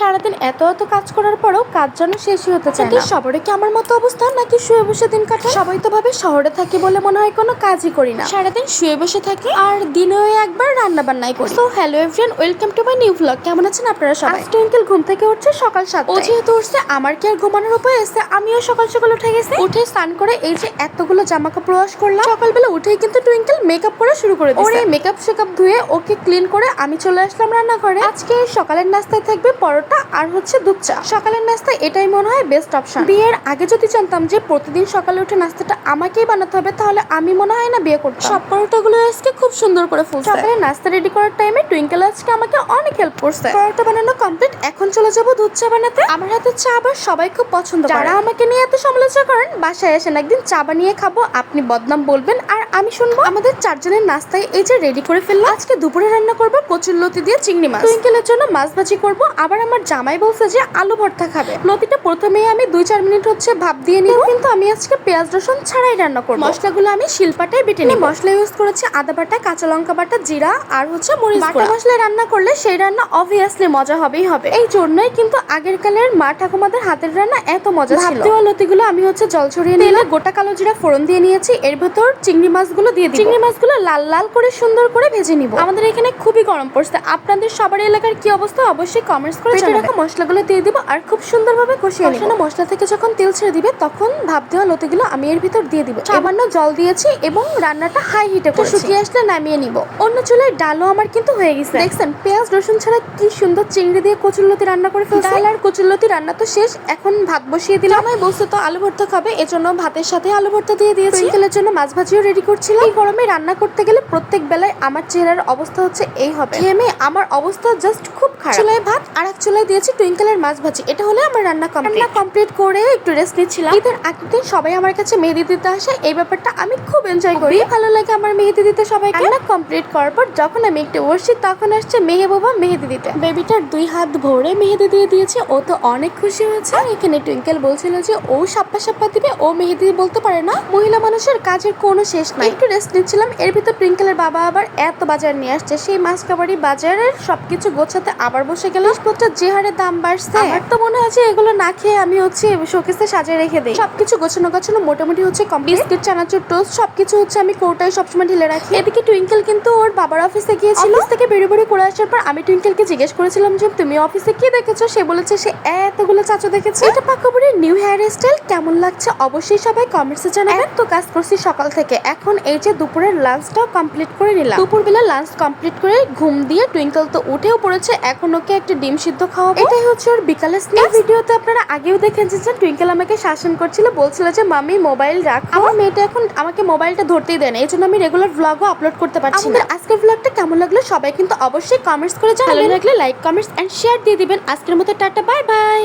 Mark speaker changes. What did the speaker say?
Speaker 1: সারাদিন এত এত কাজ করার পরও কাজ যেন শেষই হতে চায় না। সবারই কি আমার মতো অবস্থা নাকি শুয়ে বসে দিন কাটায়? সবাই তো ভাবে শহরে থাকি বলে মনে হয় কোনো কাজই করি না। সারাদিন শুয়ে বসে থাকি? আর দিনেও একবার রান্না বান্নাই করি। তো hello everyone welcome to my new blog কেমন আছেন আপনারা সবাই? টুইঙ্কেল ঘুম থেকে উঠছে সকাল সাত ও যেহেতু উঠছে আমার কি আর ঘুমানোর উপায় আছে? আমিও সকাল সকাল উঠে গেছি। উঠে স্নান করে এই যে এতগুলো জামা কাপড় ওয়াশ করলাম। সকালবেলা উঠেই কিন্তু টুইঙ্কেল মেকআপ করা শুরু করে দিয়েছে ওরে মেকআপ শেকআপ ধুয়ে ওকে ক্লিন করে আমি চলে আসলাম রান্নাঘরে। আজকে সকালের নাস্তায় থাকবে পরোটা আর হচ্ছে দুধ চা। সকালের নাস্তা এটাই মনে হয় বেস্ট অপশন বিয়ের আগে যদি জানতাম যে প্রতিদিন সকালে উঠে নাস্তাটা আমাকেই বানাতে হবে তাহলে আমি মনে হয় না বিয়ে করতাম। সব পরোটাগুলো আজকে খুব সুন্দর করে ফুলছে। সকালে নাস্তা রেডি করার টাইমে টুইঙ্কেল আজকে আমাকে অনেক হেল্প করছে। পরোটা বানানো কমপ্লিট এখন চলে যাব দুধ চা বানাতে। আমার হাতে চা আবার সবাই খুব পছন্দ করে। যারা আমাকে নিয়ে এত সমালোচনা করেন বাসায় আসেন একদিন চা বানিয়ে খাব আপনি বদনাম বলবেন আর আমি শুনব। আমাদের চারজনের নাস্তায় এই যে রেডি করে ফেলল আজকে দুপুরে রান্না করব কচুর লতি দিয়ে চিংড়ি মাছ। টুইঙ্কেলের জন্য মাছ ভাজি করব আবার আমার জামাই বলছে যে আলু ভর্তা খাবে। লতিটা প্রথমেই আমি দুই চার মিনিট হচ্ছে ভাপ দিয়ে নিব। কিন্তু আমি আজকে পেঁয়াজ রসুন ছাড়াই রান্না করব। মশলাগুলো আমি শিলপাটায় বেটে নিই মশলা ইউজ করেছি আদা বাটা কাঁচা লঙ্কা বাটা জিরা আর হচ্ছে মরিচ বাটা মশলা রান্না করলে সেই রান্না অবভিয়াসলি মজা হবেই হবে। এই জন্যই কিন্তু আগের কালের মা ঠাকুমাদের হাতের রান্না এত মজা ছিল। দেওয়া লতিগুলো আমি হচ্ছে জল ছড়িয়ে নিলে গোটা কালো জিরা ফোড়ন দিয়ে নিয়েছি। এর ভেতর চিংড়ি মাছগুলো দিয়ে দিই চিংড়ি মাছগুলো লাল লাল করে সুন্দর করে ভেজে নিব। আমাদের এখানে খুবই গরম পড়ছে। আপনাদের সবার এলাকার কি অবস্থা অবশ্যই কমেন্টস করে জানাবেন রাখা মশলাগুলো দিয়ে দিব আর খুব সুন্দরভাবে কষিয়ে নিব। কষানো মশলা থেকে যখন তেল ছেড়ে দিবে তখন ভাপ দেওয়া লতিগুলো আমি এর ভিতর দিয়ে দিব। সামান্য জল দিয়েছি এবং রান্নাটা হাই হিটে করে শুকিয়ে আসলে নামিয়ে নিব। অন্য চুলায় ডালও আমার কিন্তু হয়ে গেছে। দেখছেন পেঁয়াজ রসুন ছাড়া কি সুন্দর চিংড়ি দিয়ে কচুরলতি রান্না করে ফেলছে। ডাল আর কচুরলতি রান্না তো শেষ এখন ভাত বসিয়ে দিলাম। আমি বলছে তো আলু ভর্তা খাবে এজন্য ভাতের সাথে আলু ভর্তা দিয়ে দিয়েছি। টুইঙ্কেলের জন্য মাছ ভাজিও রেডি করছিলাম। এই গরমে রান্না করতে গেলে প্রত্যেক বেলায় আমার চেহারার অবস্থা হচ্ছে এই হবে। ঘেমে আমার অবস্থা জাস্ট খুব খারাপ। চুলায় ভাত আর এক চুলায় দিয়েছি টুইঙ্কেলের মাছ ভাজি। এটা হলে আমার রান্না কমপ্লিট রান্না কমপ্লিট করে একটু রেস্ট নিচ্ছিলাম। ঈদের আগের দিন সবাই আমার কাছে মেহেদি দিতে আসে। এই ব্যাপারটা আমি খুব এনজয় করি। ভালো লাগে আমার মেহেদি দিতে সবাইকে। রান্না কমপ্লিট করার পর যখন আমি একটু বসছি তখন আসছে মেহে বাবা মেহেদি দিতে। বেবিটার দুই হাত ভরে মেহেদি দিয়ে দিয়েছে। ও তো অনেক খুশি হয়েছে। এখানে টুইঙ্কেল বলছিল যে ও সাপ্পা সাপ্পা দিবে ও মেহেদি বলতে পারে না। মহিলা মানুষের কাজের কোনো শেষ নাই। একটু রেস্ট নিচ্ছিলাম। এর ভিতর টুইঙ্কেলের বাবা আবার এত বাজার নিয়ে আসছে। সেই মাছ কাবাড়ি বাজারের সবকিছু গোছাতে আবার বসে গেল। জিনিসপত্র যে হারে দাম বাড়ছে। আমার তো মনে হচ্ছে এগুলো না খেয়ে আমি হচ্ছে শোকেসে সাজিয়ে রেখে দিই। সবকিছু গোছানো গোছানো মোটামুটি হচ্ছে কমপ্লিট বিস্কিট চানাচুর টোস্ট সবকিছু হচ্ছে আমি কৌটায় সবসময় ঢেলে রাখি। এদিকে টুইঙ্কেল কিন্তু ওর বাবার অফিসে গিয়েছিল। অফিস থেকে বেরিয়ে বেরিয়ে করে আসার পর আমি টুইঙ্কেলকে জিজ্ঞেস করেছিলাম যে তুমি অফিসে কি দেখেছ? সে বলেছে সে এতগুলো চাচু দেখেছে। এটা পাকাবুড়ির নিউ হেয়ার স্টাইল কেমন লাগছে অবশ্যই সবাই কমেন্টসে জানাবেন। তো কাজ করছি সকাল থেকে। এখন এই যে দুপুরের লাঞ্চটাও কমপ্লিট করে নিলাম। দুপুরবেলা লাঞ্চ কমপ্লিট করে ঘুম দিয়ে টুইঙ্কেল তো উঠেও পড়েছে। এখন ওকে একটা ডিম সিদ্ধ খাওয়াবো? এটাই হচ্ছে ওর বিকালের স্ন্যাক ভিডিওতে আপনারা আগেও দেখেছেন যে টুইঙ্কেল আমাকে শাসন করছিল বলছিল যে মামি মোবাইল রাখ। আমার মেয়েটা এখন আমাকে মোবাইলটা ধরতেই দেয় না এই জন্য আমি রেগুলার ভ্লগও আপলোড করতে পারছি না। আজকের ভ্লগটা কেমন লাগল সবাই কিন্তু অবশ্যই কমেন্টস করে জানাবেন। ভালো লাগলে লাইক কমেন্টস এন্ড শেয়ার দিয়ে দিবেন। আজকের মতো টাটা বাই বাই